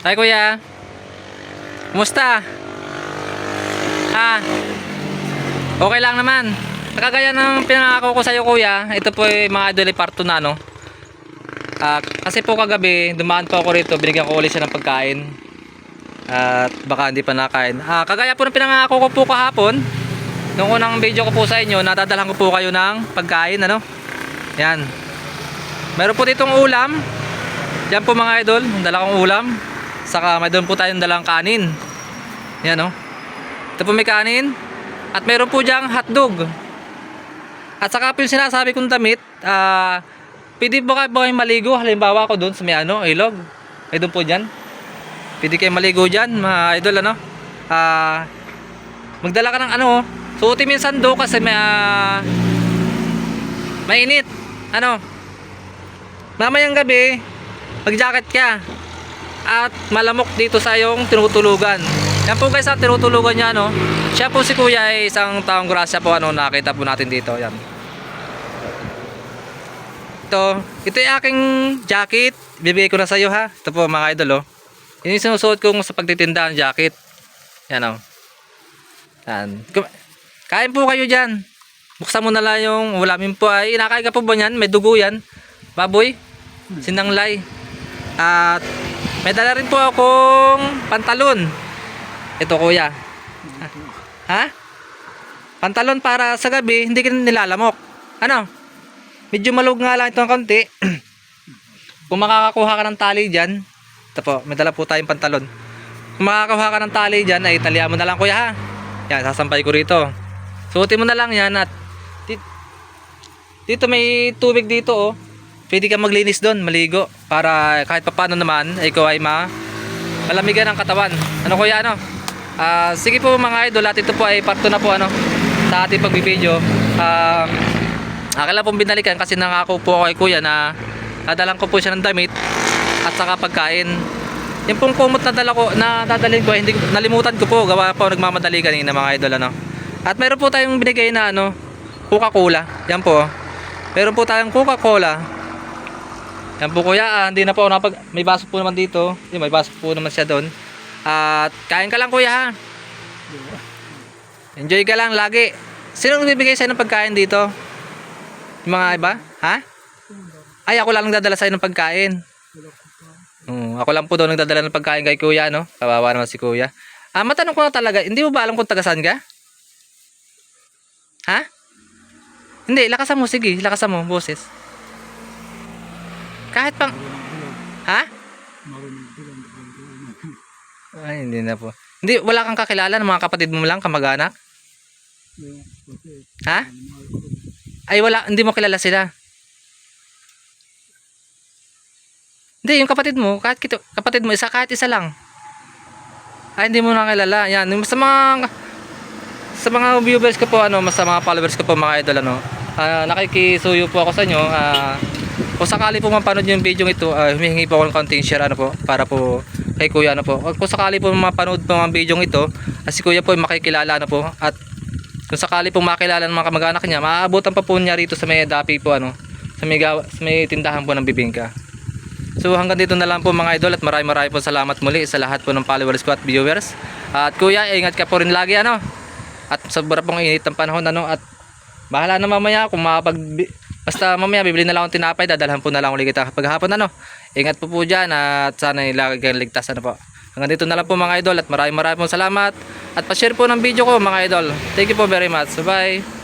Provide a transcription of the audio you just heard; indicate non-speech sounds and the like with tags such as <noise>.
Hi kuya. Kumusta? Ha? Okay lang naman. Kagaya ng pinangako ko sa iyo kuya, ito po ay mga idol ay parto na no. Ah, kasi po kagabi, dumaan po ako rito, binigyan ko ulit siya ng pagkain. At baka hindi pa nakain. Ah, kagaya po ng pinangako ko po kahapon, nung unang video ko po sa inyo, natadalhan ko po kayo ng pagkain, ano? Yan. Meron po ditong ulam. Yan po mga idol, dala kong ulam. Saka may doon po tayong dalang kanin. Yan oh. Ito po may kanin. At meron po diyang hotdog. At saka po yung sinasabi kong damit, ah, pwede ba kayo kayong maligo? Halimbawa ako doon sa may ano, ilog. Ay doon po dyan. Pwede kayo maligo dyan, mga idol ano. Ah, magdala ka ng ano, suotin mo yung kasi may, ah, mainit. Ano, mamayang gabi, mag-jacket ka. At malamok dito sa iyong tinutulugan. Yan po guys, ang tinutulugan niya, no? Siya po si Kuya ay isang taong grasya po, ano, nakita po natin dito. Yan. Ito, ito yung aking jacket. Bibigay ko na sa iyo ha. Ito po mga idol, oh. Yun yung sinusuot kong sa pagtitinda ng jacket. Yan, oh. Yan. Kain po kayo dyan. Buksan mo na lang yung ulamin po ay inakain ka po ba yan? May dugo yan. Baboy. Sinanglay. At may dala rin po akong pantalon. Ito kuya. Ha? Pantalon para sa gabi, hindi ka nilalamok. Ano? Medyo malug nga lang ito ng konti. <clears throat> Kung makakakuha ka ng tali dyan, ito po, may dala po tayong pantalon. Kung makakakuha ka ng tali dyan, ay talihan mo na lang kuya ha. Yan, sasampay ko rito. Suotin mo na lang yan at di- dito may tubig dito oh. Pwede ka maglinis doon, maligo para kahit papaano naman ikaw ay ma malamigan ang katawan. Ano kuya ano? Ah, sige po mga idol, at ito po ay parto na po ano sa ating pagbibideo. Ah, akin lang pong binalikan kasi nangako po ako kay kuya na dadalan ko po siya ng damit at saka pagkain. Yung pong kumot na dala ko, na dadalhin ko, hindi, nalimutan ko po, gawa po nagmamadali kanina mga idol ano. At meron po tayong binigay na ano, Coca-Cola. Yan po. Meron po tayong Coca-Cola. Yan po kuya, ah, hindi na po napag... May baso po naman dito. Yung may baso po naman siya doon. At kain ka lang kuya. Enjoy ka lang lagi. Sino nagbibigay sa'yo ng pagkain dito? Yung mga iba? Ha? Ay, ako lang nagdadala sa'yo ng pagkain. Oo, ako lang po daw nagdadala ng pagkain kay kuya, no? Kawawa naman si kuya. Ah, matanong ko na talaga, hindi mo ba alam kung taga saan ka? Ha? Hindi, lakasan mo, sige, lakasan mo, boses. Kahit pang... Ha? Ay, hindi na po. Hindi, wala kang kakilala ng mga kapatid mo lang, kamag-anak? Ha? Ay, wala, hindi mo kilala sila. Hindi, yung kapatid mo, kahit kito, kapatid mo, isa, kahit isa lang. Ay, hindi mo nakilala. Yan, sa mga, sa mga viewers ko po, ano, sa mga followers ko po, mga idol, ano, ah, nakikisuyo po ako sa inyo, ah, kung sakali po mapanood yung video ito, ah, humihingi po ako ng konting share ano po para po kay Kuya ano po. Kung sakali po mapanood po ang video ito, ah, si Kuya po ay makikilala ano po at kung sakali po makilala ng mga kamag-anak niya, maaabutan pa po niya rito sa may dapi po ano, sa may, gawa, sa may tindahan po ng bibingka. So hanggang dito na lang po mga idol at maraming maraming po salamat muli sa lahat po ng followers ko at viewers. At Kuya, ingat ka po rin lagi ano. At sobra pong init ng panahon ano at bahala na mamaya kung makapag basta mamaya bibili na lang akong tinapay dadalhan po na lang ulit kita kapag hapon ano ingat po po dyan at sana ilagay kayong ligtas ano po. Hanggang dito na lang po mga idol at maraming maraming pong salamat. At pa-share po ng video ko mga idol. Thank you po very much. Bye